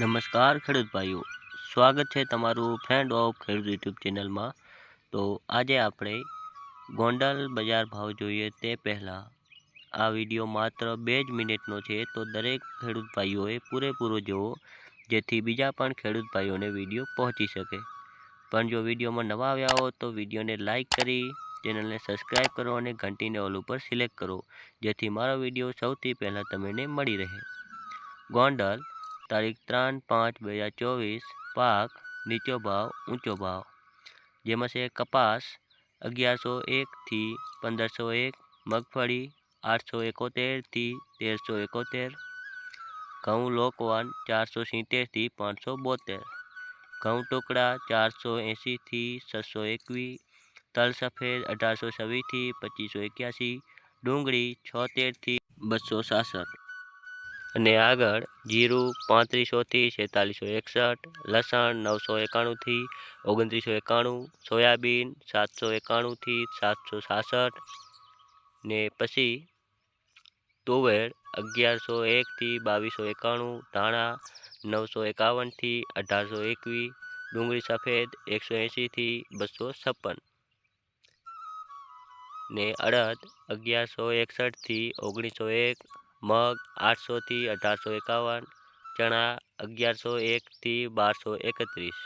નમસ્કાર ખેડૂત ભાઈઓ. સ્વાગત છે તમારું ફ્રેન્ડ ઓફ ખેડૂત યુટ્યુબ ચેનલમાં. તો આજે આપણે ગોંડલ બજાર ભાવ જોઈએ તે પહેલાં. આ વીડિયો માત્ર બે જ મિનિટનો છે, તો દરેક ખેડૂત ભાઈઓએ પૂરેપૂરો જોવો, જેથી બીજા પણ ખેડૂત ભાઈઓને વીડિયો પહોંચી શકે. પણ જો વિડીયોમાં નવા આવ્યા હો, તો વિડીયોને લાઇક કરી, ચેનલને સબસ્ક્રાઈબ કરો અને ઘંટીને ઓલ ઉપર સિલેક્ટ કરો, જેથી મારો વીડિયો સૌથી પહેલાં તમને મળી રહે. ગોંડલ તારીખ ત્રણ પાંચ બે હજાર ચોવીસ, પાક નીચો ભાવ, ઊંચો ભાવ, જેમાં છે કપાસ અગિયારસો એકથી પંદરસો એક, મગફળી આઠસો એકોતેરથી તેરસો એકોતેર, ઘઉં લોકવાન ચારસો સિત્તેરથી પાંચસો બોતેર, ઘઉં ટુકડા ચારસો એંશીથી છસો એકવીસ તલ સફેદ અઢારસો છવ્વીસથી પચીસો એક્યાસી, ડુંગળી છોતેરથી બસો સાસઠ અને આગળ જીરું પાંત્રીસોથી છેતાલીસો એકસઠ, લસણ નવસો એકાણુંથી ઓગણત્રીસો એકાણું, સોયાબીન સાતસો એકાણુંથી સાતસો સાસઠ ને પછી તુવેર અગિયારસો એકથી બાવીસો એકાણું, ધાણા નવસો એકાવનથી અઢારસો એકવીસ ડુંગળી સફેદ એકસો એંશીથી બસો છપ્પન ને અડદ અગિયારસો એકસઠથી ઓગણીસો એક મગ આઠસોથી અઢારસો એકાવન, ચણા અગિયારસો એકથી બારસો એકત્રીસ.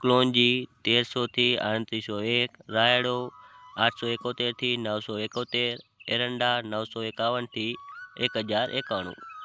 ક્લોંજી તેરસોથી આડત્રીસો એક, રાયડો આઠસો એકોતેરથી નવસો એકોતેર, એરંડા નવસો એકાવનથી એક હજાર એકાણું.